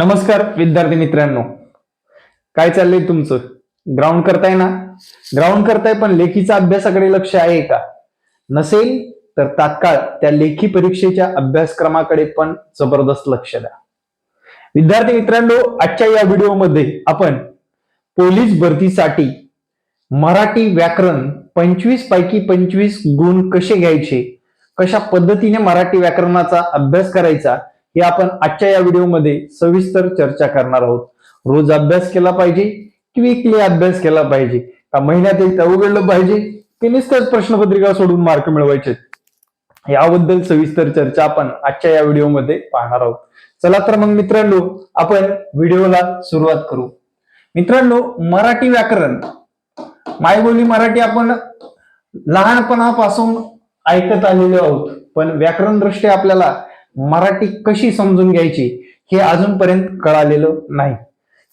नमस्कार विद्यार्थी मित्रांनो. काय चाललंय तुमचं? ग्राउंड करताय ना? ग्राउंड करताय पण लेखीचा अभ्यासाकडे लक्ष आहे का? नसेल तर तात्काळ त्या लेखी परीक्षेच्या अभ्यासक्रमाकडे पण जबरदस्त लक्ष द्या. विद्यार्थी मित्रांनो आजच्या या व्हिडिओमध्ये आपण पोलीस भरतीसाठी मराठी व्याकरण पंचवीस पैकी पंचवीस गुण कसे घ्यायचे? कशा पद्धतीने मराठी व्याकरणाचा अभ्यास करायचा? हे आपण आजच्या या व्हिडिओमध्ये सविस्तर चर्चा करणार आहोत. रोज अभ्यास केला पाहिजे क्विकली अभ्यास केला पाहिजे? का महिन्यात एकदा उघडलं पाहिजे? की नुसतंच प्रश्नपत्रिका सोडून मार्क मिळवायचे? याबद्दल सविस्तर चर्चा आपण आजच्या या व्हिडिओमध्ये पाहणार आहोत. चला तर मग मित्रांनो आपण व्हिडिओला सुरुवात करू. मित्रांनो मराठी व्याकरण. मायबोली मराठी आपण लहानपणापासून ऐकत आलेलो आहोत. पण व्याकरण दृष्ट्या आपल्याला मराठी कशी समजून घ्यायची हे अजूनपर्यंत कळालेलं नाही.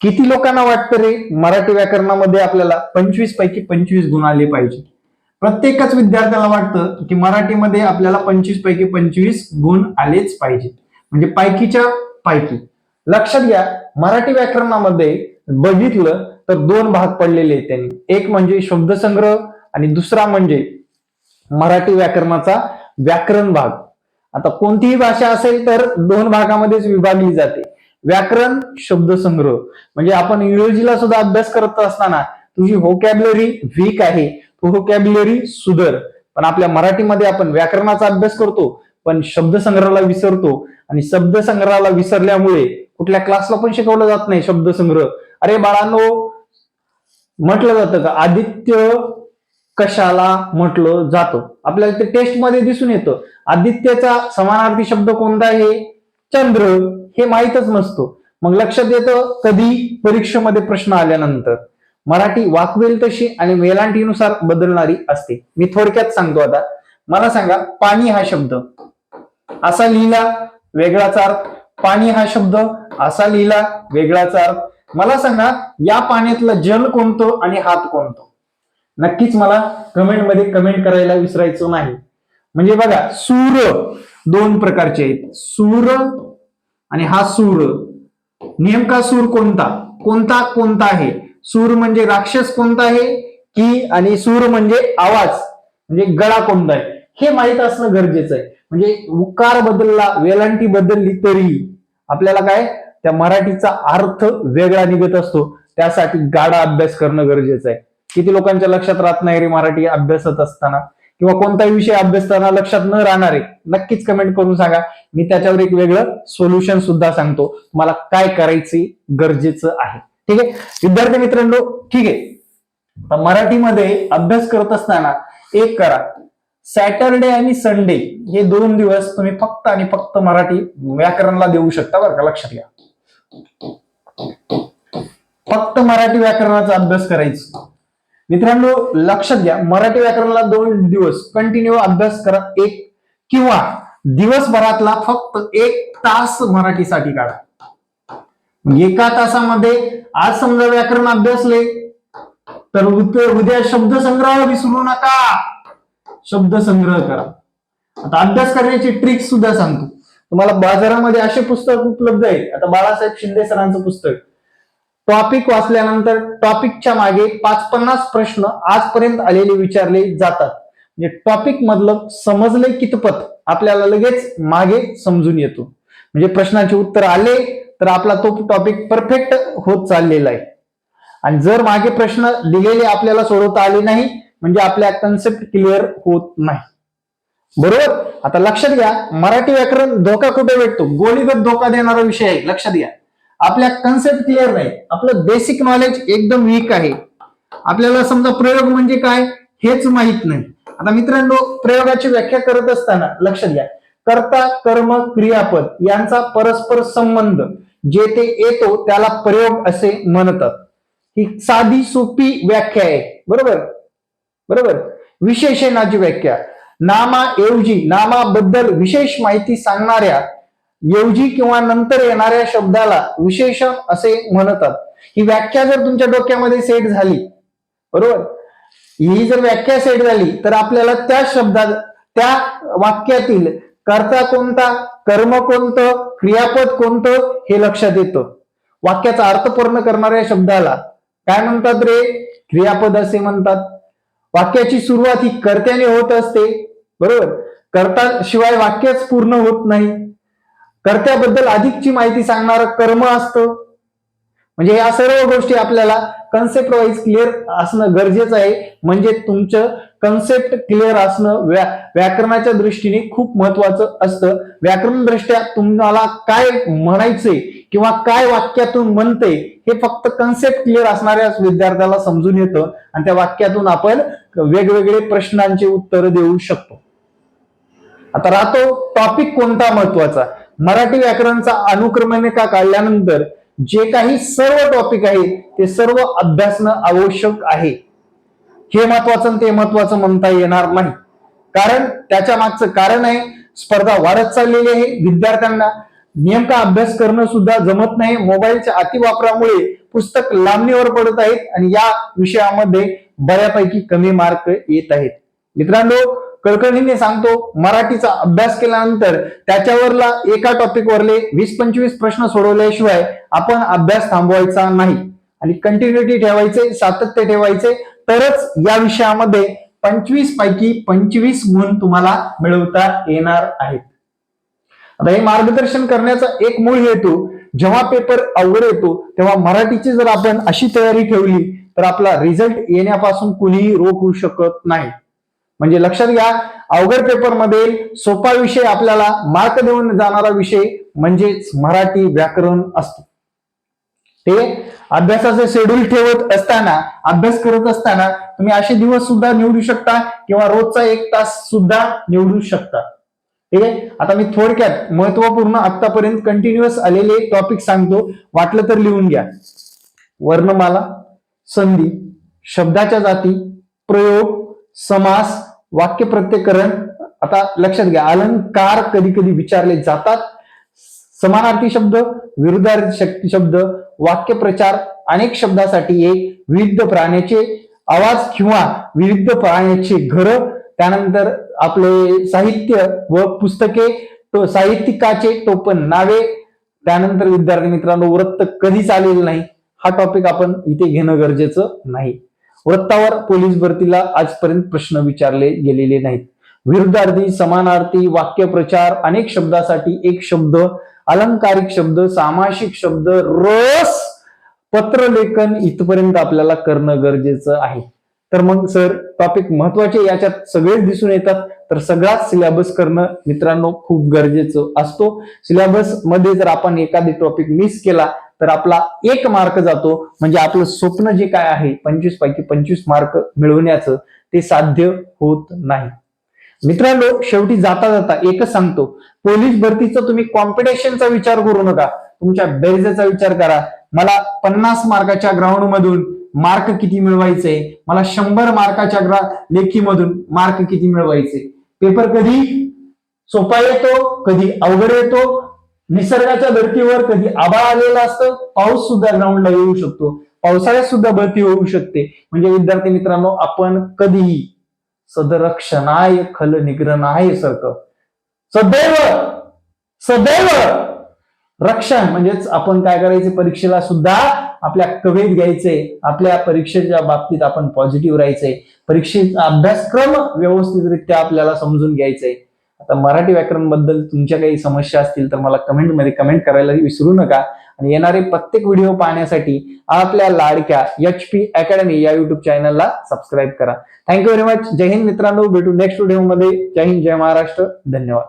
किती लोकांना वाटतं रे मराठी व्याकरणामध्ये आपल्याला पंचवीस पैकी पंचवीस गुण आले पाहिजे. प्रत्येकच विद्यार्थ्याला वाटतं की मराठीमध्ये आपल्याला पंचवीस पैकी पंचवीस गुण आलेच पाहिजे. म्हणजे पैकीच्या पैकी लक्षात घ्या मराठी व्याकरणामध्ये बघितलं तर दोन भाग पडलेले आहेत त्यांनी. एक म्हणजे शब्दसंग्रह आणि दुसरा म्हणजे मराठी व्याकरणाचा व्याकरण भाग. आता कोणतीही भाषा असेल तर दोन भागामध्येच विभागली जाते. व्याकरण शब्दसंग्रह. म्हणजे आपण इंग्रजीला सुद्धा अभ्यास करत असताना तुझी होकॅबलरी वीक आहे. तू व्होकॅब्लरी सुधर. पण आपल्या मराठीमध्ये आपण व्याकरणाचा अभ्यास करतो पण शब्दसंग्रहाला विसरतो. आणि शब्दसंग्रहाला विसरल्यामुळे कुठल्या क्लासला पण शिकवलं जात नाही शब्दसंग्रह. अरे बाळांनो म्हटलं जातं का आदित्य कशाला म्हटलं जातो. आपल्याला ते टेस्टमध्ये दिसून येतं. आदित्यचा समानार्थी शब्द कोणता आहे? चंद्र. हे माहीतच नसतो. मग लक्षात येतं कधी? परीक्षेमध्ये प्रश्न आल्यानंतर. मराठी वाकवेल तशी आणि वेलांटीनुसार बदलणारी असते. मी थोडक्यात सांगतो आता. मला सांगा पाणी हा शब्द. असा लिहिला वेगळाच अर्थ. पाणी हा शब्द. असा लिहिला वेगळाच अर्थ. मला सांगा या पाण्यातलं जल कोणतं आणि हात कोणतं? नक्कीच मला कमेंटमध्ये कमेंट करायला विसरायचं नाही. म्हणजे बघा सूर दोन प्रकारचे आहेत. सूर आणि हा सूर. नेमका सूर कोणता? कोणता कोणता आहे? सूर म्हणजे राक्षस कोणता आहे? की आणि सूर म्हणजे आवाज म्हणजे गळा कोणता आहे? हे माहीत असणं गरजेचं आहे. म्हणजे उकार बदलला वेलांटी बदलली तरी आपल्याला काय? त्या मराठीचा अर्थ वेगळा निघत असतो. त्यासाठी गाडा अभ्यास करणं गरजेचं आहे. किती लोकांच्या लक्षात राहत नाही रे मराठी अभ्यासत असताना? किंवा कोणताही विषय अभ्यासताना लक्षात न राहणार आहे नक्कीच कमेंट करून सांगा. मी त्याच्यावर एक वेगळं सोल्युशन सुद्धा सांगतो. तुम्हाला काय करायचं गरजेचं आहे. ठीक आहे? विद्यार्थी मित्रांनो ठीक आहे. मराठीमध्ये अभ्यास करत असताना एक करा. सॅटरडे आणि संडे हे दोन दिवस तुम्ही फक्त आणि फक्त मराठी व्याकरणला देऊ शकता बरं का? लक्षात घ्या. फक्त मराठी व्याकरणाचा अभ्यास करायचा. मित्रांनो लक्षात घ्या मराठी व्याकरणाला दोन दिवस कंटिन्यू अभ्यास करा एक किंवा दिवसभरातला फक्त एक तास मराठीसाठी काढा. म्हणजे एका तासामध्ये आज समजा व्याकरण अभ्यासले तर उद्या उद्या शब्दसंग्रह विसरू नका. शब्दसंग्रह करा. आता अभ्यास करण्याची ट्रिक सुद्धा सांगतो. तुम्हाला बाजारामध्ये असे पुस्तक उपलब्ध आहे आता बाळासाहेब शिंदे सरांचं पुस्तक टॉपिक वाचल्यानंतर टॉपिकच्या मागे पाच पन्नास प्रश्न आजपर्यंत आलेले विचारले जातात. म्हणजे टॉपिक मधलं समजले कितपत? आपल्याला लगेच मागे समजून येतो. म्हणजे प्रश्नाचे उत्तर आले तर आपला तो टॉपिक परफेक्ट होत चाललेला आहे. आणि जर मागे प्रश्न दिलेले आपल्याला सोडवता आले नाही म्हणजे आपल्या कन्सेप्ट क्लिअर होत नाही. बरोबर? आता लक्षात घ्या मराठी व्याकरण धोका कुठे भेटतो? गोळीगत धोका देणारा विषय आहे. लक्षात घ्या. आपल्या कन्सेप्ट क्लिअर नाही. आपलं बेसिक नॉलेज एकदम वीक आहे. आपल्याला समजा प्रयोग म्हणजे काय? हेच माहीत नाही. आता मित्रांनो प्रयोगाची व्याख्या करत असताना लक्षात घ्या कर्ता कर्म क्रियापद यांचा परस्पर संबंध. जे ते येतो त्याला प्रयोग असे म्हणतात. ही साधी सोपी व्याख्या आहे. बरोबर? बरोबर? विशेषणाची व्याख्या. नामाऐवजी नामाबद्दल विशेष माहिती सांगणाऱ्या ऐवजी किंवा नंतर येणाऱ्या शब्दाला विशेषण असे म्हणतात. ही व्याख्या जर तुमच्या डोक्यामध्ये सेट झाली बरोबर? ही जर व्याख्या सेट झाली तर आपल्याला त्या शब्दात त्या वाक्यातील कर्ता कोणता कर्म कोणतं क्रियापद कोणतं हे लक्षात येतं. वाक्याचा अर्थ पूर्ण करणाऱ्या शब्दाला काय म्हणतात रे? क्रियापद असे म्हणतात. वाक्याची सुरुवात ही कर्त्याने होत असते बरोबर? कर्ता शिवाय वाक्यच पूर्ण होत नाही. कर्त्याबद्दल अधिकची माहिती सांगणार कर्म असतं. म्हणजे या सर्व गोष्टी आपल्याला कन्सेप्ट वाईज क्लिअर असणं गरजेचं आहे. म्हणजे तुमचं कन्सेप्ट क्लिअर असणं व्या व्याकरणाच्या दृष्टीने खूप महत्वाचं असतं. व्याकरण दृष्ट्या तुम्हाला काय म्हणायचंय किंवा काय वाक्यातून म्हणते हे फक्त कन्सेप्ट क्लिअर असणाऱ्या विद्यार्थ्याला समजून येतं. आणि त्या वाक्यातून आपण वेगवेगळे प्रश्नांचे उत्तर देऊ शकतो. आता राहतो टॉपिक कोणता महत्त्वाचा मराठी व्याकरणचा अनुक्रमणिका काढल्यानंतर जे काही सर्व टॉपिक आहेत ते सर्व अभ्यासणं आवश्यक आहे. हे महत्वाचं ते महत्वाचं म्हणता येणार नाही. कारण त्याच्या मागचं कारण आहे स्पर्धा वाढत चाललेली आहे विद्यार्थ्यांना. नेमका अभ्यास करणं सुद्धा जमत नाही. मोबाईलच्या अतिवापरामुळे पुस्तक लांबणीवर पडत आहेत आणि या विषयामध्ये बऱ्यापैकी कमी मार्क येत आहेत. मित्रांनो कळकळीने सांगतो मराठीचा अभ्यास केल्यानंतर त्याच्यावरला एका टॉपिक वरले वीस पंचवीस प्रश्न सोडवल्याशिवाय आपण अभ्यास थांबवायचा नाही. आणि कंटिन्युटी ठेवायचे सातत्य ठेवायचे तरच या विषयामध्ये पंचवीस पैकी पंचवीस गुण तुम्हाला मिळवता येणार आहेत. आता हे मार्गदर्शन करण्याचा एक मूळ हेतू जेव्हा पेपर अवघड येतो तेव्हा मराठीची जर आपण अशी तयारी ठेवली तर आपला रिझल्ट येण्यापासून कुणीही रोखू शकत नाही. म्हणजे लक्षात घ्या अवघड पेपरमध्ये सोपा विषय आपल्याला मार्क देऊन जाणारा विषय म्हणजेच मराठी व्याकरण असतो. ते अभ्यासाचं शेड्यूल ठेवत असताना अभ्यास करत असताना तुम्ही असे दिवस सुद्धा निवडू शकता किंवा रोजचा एक तास सुद्धा निवडू शकता. ठीक आहे? आता मी थोडक्यात महत्त्वपूर्ण आतापर्यंत कंटिन्युअस आलेले टॉपिक सांगतो. वाटलं तर लिहून घ्या. वर्णमाला संधी शब्दाच्या जाती प्रयोग समास वाक्य प्रत्ययकरण आता लक्षात घ्या अलंकार कधी कधी विचारले जातात. समानार्थी शब्द विरुद्धार्थी शक्ती शब्द वाक्य प्रचार अनेक शब्दासाठी एक विविध प्राण्याचे आवाज किंवा विविध प्राण्याचे घर त्यानंतर आपले साहित्य व पुस्तके तो साहित्यिकाचे टोपण नावे त्यानंतर विद्यार्थी मित्रांनो वृत्त कधी चालेल नाही हा टॉपिक आपण इथे घेणं गरजेचं नाही. वृत्तावर पोलीस भरतीला आजपर्यंत प्रश्न विचारले गेलेले नाहीत. विरुद्धार्थी समानार्थी वाक्यप्रचार अनेक शब्दासाठी एक शब्द अलंकारिक शब्द सामासिक शब्द रस पत्रलेखन इथपर्यंत आपल्याला करणं गरजेचं आहे. तर मग सर टॉपिक महत्त्वाचे याच्यात सगळेच दिसून येतात. तर सगळाच सिलेबस करणं मित्रांनो खूप गरजेचं असतो. सिलेबसमध्ये जर आपण एखादी टॉपिक मिस केला तर आपला एक मार्क जातो. म्हणजे आपलं स्वप्न जे काय आहे पंचवीस पैकी पंचवीस मार्क मिळवण्याचं ते साध्य होत नाही. मित्रांनो शेवटी जाता जाता एकच सांगतो. पोलीस भरतीचा तुम्ही कॉम्पिटिशनचा विचार करू नका. तुमच्या बेरजेचा विचार करा. मला पन्नास मार्काच्या ग्राउंड मधून मार्क किती मिळवायचे? मला शंभर मार्काच्या ग्रा लेखीमधून मार्क किती मिळवायचे? पेपर कधी सोपा येतो कधी अवघड येतो निसर्गाच्या धर्तीवर कधी आबाळ आलेला असतं पाऊस सुद्धा ग्राउंडला येऊ शकतो. पावसाळ्यात सुद्धा भरती होऊ शकते. म्हणजे विद्यार्थी मित्रांनो आपण कधीही सदरक्षणाय खल निग्रहणाय सारखं सदैव सदैव रक्षण म्हणजेच आपण काय करायचे? परीक्षेला सुद्धा आपल्या कवेत घ्यायचे. आपल्या परीक्षेच्या बाबतीत आपण पॉझिटिव्ह राहायचंय परीक्षेचा अभ्यासक्रम व्यवस्थितरित्या आपल्याला समजून घ्यायचंय आता मराठी व्याकरणबद्दल तुमच्या काही समस्या असतील तर मला कमेंटमध्ये कमेंट करायला विसरू नका. आणि येणारे प्रत्येक व्हिडिओ पाहण्यासाठी आपल्या लाडक्या एच पी अकॅडमी या युट्यूब चॅनलला सबस्क्राईब करा. थँक्यू व्हेरी मच जय हिंद मित्रांनो. भेटू नेक्स्ट व्हिडिओमध्ये जय हिंद जय महाराष्ट्र. धन्यवाद.